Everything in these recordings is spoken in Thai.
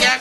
อย่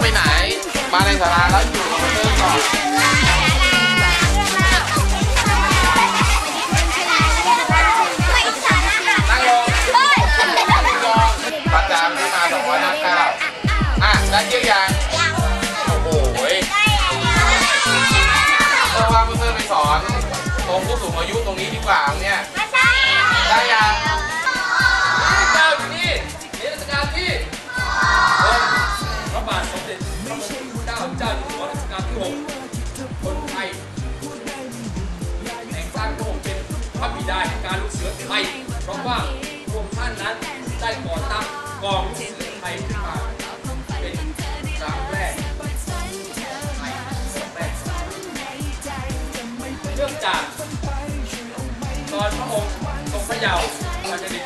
ยาว์ตอนเด็ก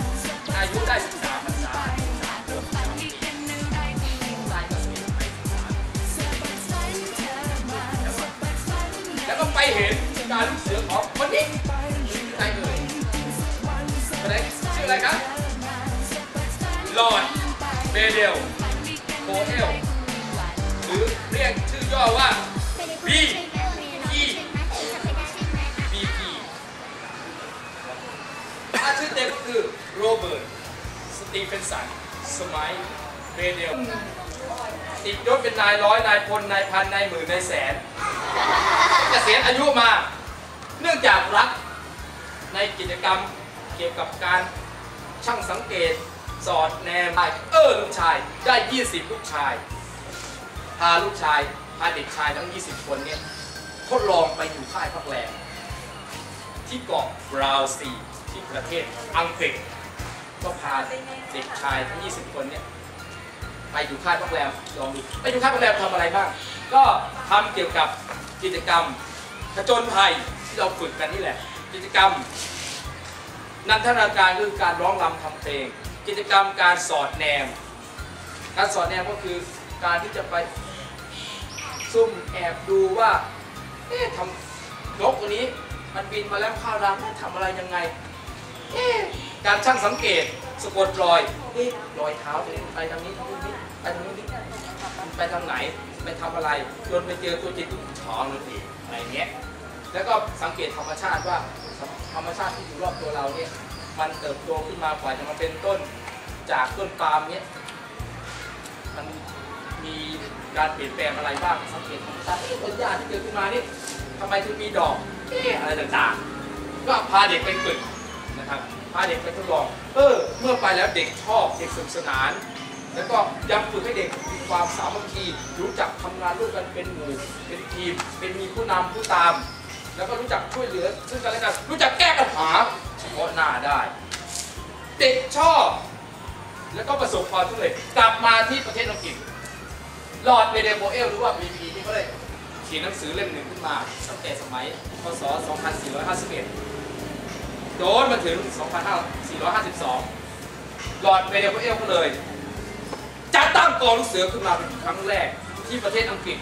ๆอายุได้13พรรษาเริ่มทำปีได้ก็สิบไปแล้วก็ไปเห็นการลูกเสือของคนนี้ชื่อใครเอ่ยคนไหนชื่ออะไรครับลอดเบเดลโคเอลหรือเรียกชื่อย่อว่า B ชื่อเต็มก็คือโรเบิร์ต สตีเฟนสัน สมัยเบเดลติดยศเป็นนายร้อย นายพล นายพัน นายหมื่น นายแสน เกษียณอายุมา เนื่องจากรักในกิจกรรมเกี่ยวกับการช่างสังเกต สอดแนมเออลูกชาย ได้ 20 ลูกชาย พาลูกชาย พาเด็กชายทั้ง 20 คนเนี่ยทดลองไปอยู่ค่ายพักแรมที่เกาะบราวซี ที่ประเทศอังกฤษ ก็พาเด็กชายทั้ง 20 คนเนี่ยไปอยู่ค่ายพักแรมลองดูไปอยู่ค่ายพักแรมทำอะไรบ้าง ก็ทำเกี่ยวกับกิจกรรมผจญภัยที่เราฝึกกันนี่แหละ กิจกรรม นันทนาการคือการร้องรำทำเพลง กิจกรรมการสอดแนม การสอดแนมก็คือการที่จะไปซุ่มแอบดูว่า เอ๊ะทำนกตัวนี้มันบินมาแล้วข้าวรังทำอะไรยังไง การช่างสังเกตสะกดรอยรอยเท้าไปทางนี้ทางนู้ไปทางนู้ไปทางไหนไปทำอะไรจนไปเจอตัวจิตตัวช้องนั่นเองอะไรเงี้ยแล้วก็สังเกตธรรมชาติว่าธรรมชาติที่อยู่รอบตัวเราเนี่ยมันเติบโตขึ้นมากว่าจะมาเป็นต้นจากต้นปาล์มเนี้ยมันมีการเปลี่ยนแปลงอะไรบ้างสังเกตธรรมชาติต้นหญ้าที่เกิดขึ้นมานี่ทำไมถึงมีดอกอะอะไรต่างๆ ก็พาเด็กไปฝึก นะครับพาเด็กไปทดลอง เออ เมื่อไปแล้วเด็กชอบเด็กสนุกสนาน แล้วก็ยังฝึกให้เด็กมีความสามัคคีรู้จักทำงานร่วมกันเป็นหมู่เป็นทีม เป็นมีผู้นำผู้ตาม แล้วก็รู้จักช่วยเหลือ ซึ่งกันและกันรู้จักแก้ปัญหาเฉพาะหน้าได้ เด็กชอบ แล้วก็ประสบความสำเร็จกลับมาที่ประเทศอังกฤษลอร์ดเบเดโบเอลหรือว่าบีพีนี่ก็เลยเขียนหนังสือเล่มหนึ่งขึ้นมาตั้งแต่สมัยพศ 2451 โดนมาถึง 2452 หลอดเบเดโบเอลก็เลย จัดตั้งกองลูกเสือขึ้นมาเป็นครั้งแรกที่ประเทศอังกฤษ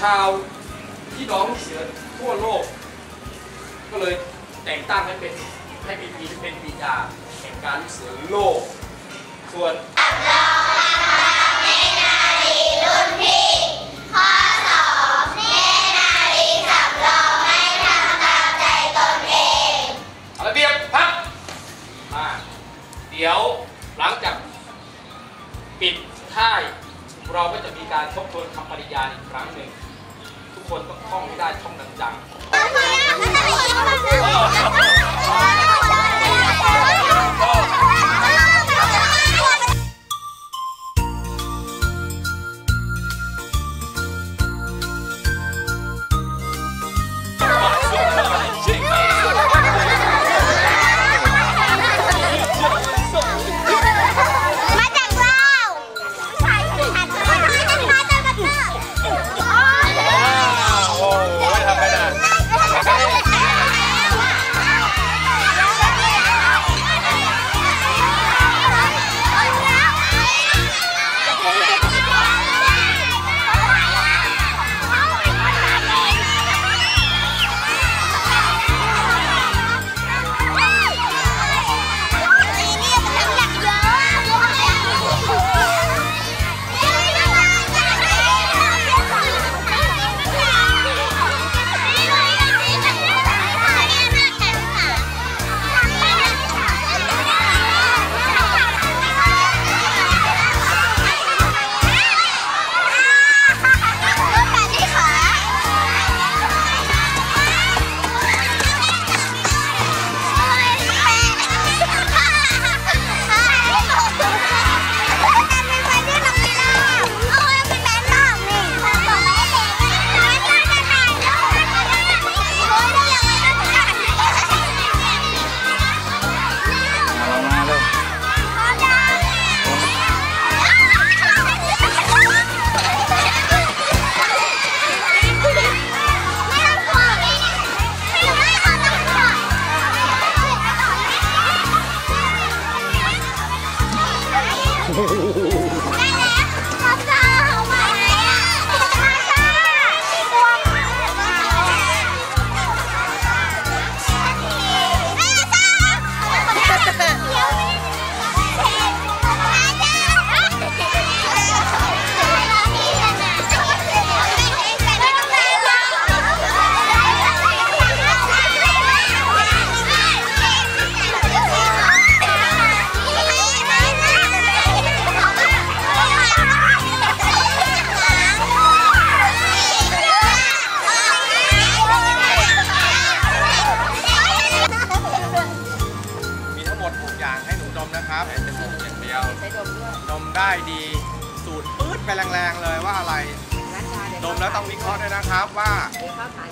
ชาวพี่น้องลูกเสือทั่วโลก ก็เลยแต่งตั้งให้เป็นให้บีพีเป็นบิดาแห่งการลูกเสือโลก ส่วนร เราก็จะมีการทบทวนคำปริญญาอีกครั้งหนึ่ง ทุกคนต้องท่องให้ได้ท่องดังๆ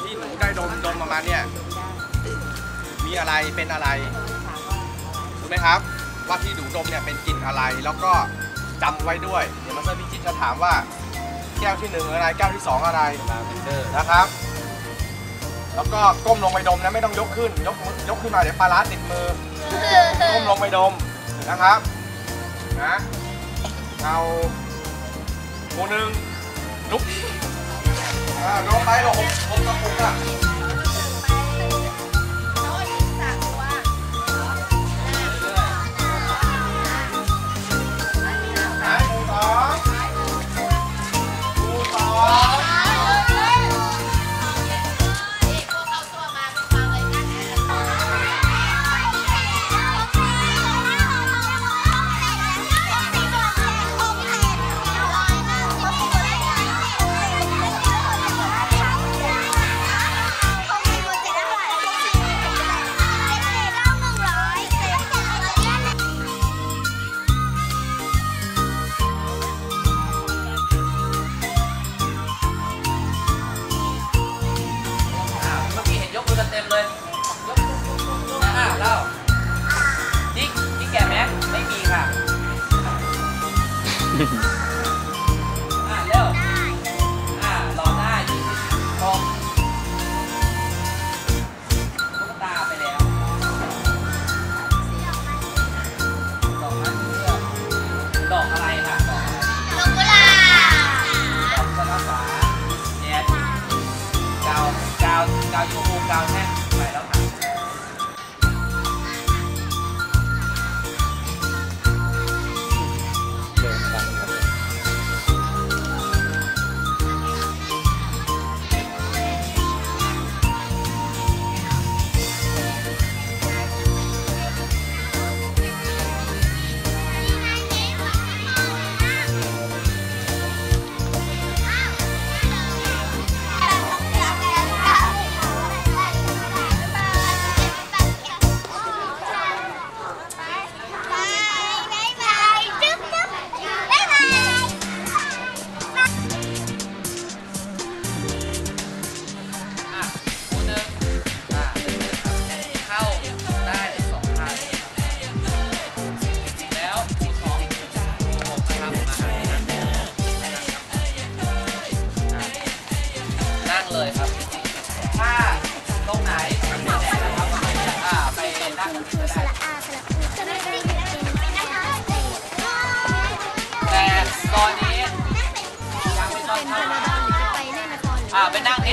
ที่หนูได้ดมดมออกมาเนี่ยมีอะไรเป็นอะไรรู้ไหมครับ ว่าที่หนูดมเนี่ยเป็นกลิ่นอะไร แล้วก็จำไว้ด้วย เดี๋ยวมาสเตอร์พิจิตจะถามว่า แก้วที่หนึ่งอะไรแก้วที่สองอะไรนเดอร์นะครับ แล้วก็ก้มลงไปดมนะไม่ต้องยกขึ้น ยกยกขึ้นมาเดี๋ยวปลาร้าติดมือก้มลงไปดมนะครับนะเอาหมูหนึ่งลุก อ่าลงไปลง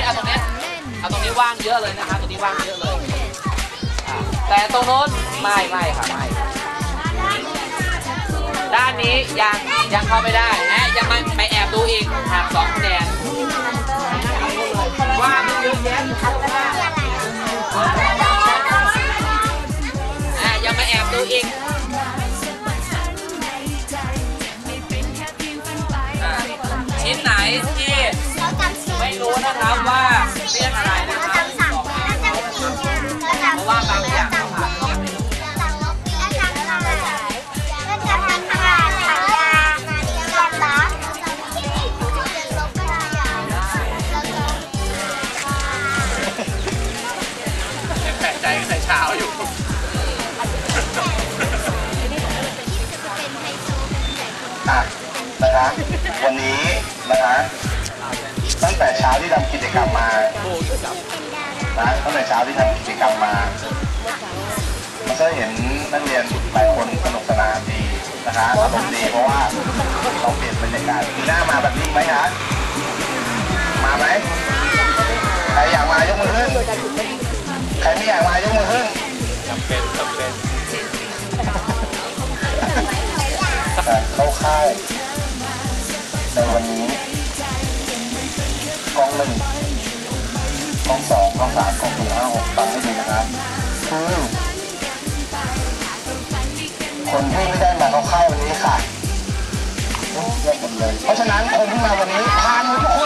เอาตรงนี้เอาตรงนี้ว่างเยอะเลยนะครับตรงนี้ว่างเยอะเลย แต่ตรงโน้นไม่ไม่ค่ะไม่ด้านนี้ยังยังเข้าไม่ได้นะยังไม่ไปแอบดูอีกหักสองคะแนนว่างเยอะแยะ นะครับว่าเรียกอะไรนะครับบอกมาเพราะว่าบางอย่างเราอานก็ไม่รู้ยังแปลกใจใส่เช้าอยู่อะนะคะวันนี้นะคะ ตั้งแต่เช้าที่ทำกิจกรรมมานะตั้งแต่เช้าที่ทำกิจกรรมมามันก็เห็นนักเรียนหลายคนสนุกสนานดีนะคะอารมณ์ดีเพราะว่าเราเปลี่ยนบรรยากาศปีหน้ามาแบบนี้ไหมคะมาไหมใครอยากมายกมือขึ้นใครไม่อยากมายกมือขึ้นจำเป็นจำเป็นการเข้าค่ายในวันนี้ กล้องหนึ่งกล้องสองกล้องสามกล้องสี่ห้าหกฟังให้ดีนะครับคือคนที่ไม่ได้มาเข้าค่ายวันนี้ค่ะเยอะหมดเลย เพราะฉะนั้นคนที่มาวันนี้ทานหมดทุกคน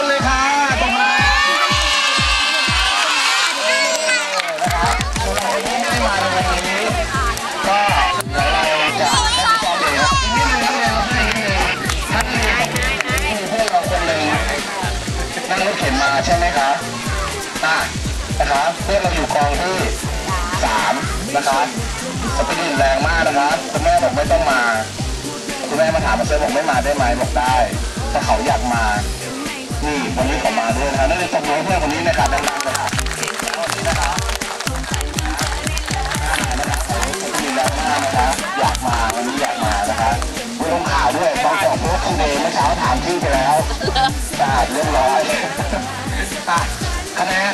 เพื่อนเราอยู่กองที่สามนะคะสปิริตแรงมากนะคะคุณแม่บอกไม่ต้องมา คุณแม่มาถามมาเซอร์บอกไม่มาได้ไหมบอกได้ถ้าเขาอยากมา นี่วันนี้เขามาด้วยนะคะนักเรียนตบมือเพื่อนคนนี้นะครับดังๆเลยค่ะวันนี้นะคะอ่าะครับสปิริตแรงมากนะคะอยากมาวันนี้อยากมานะคะไปลงข่าวด้วยบางกอกโพสต์ทูเดย์เมื่อเช้าถามชื่อไปแล้วจ้าเรียบร้อยคะแนน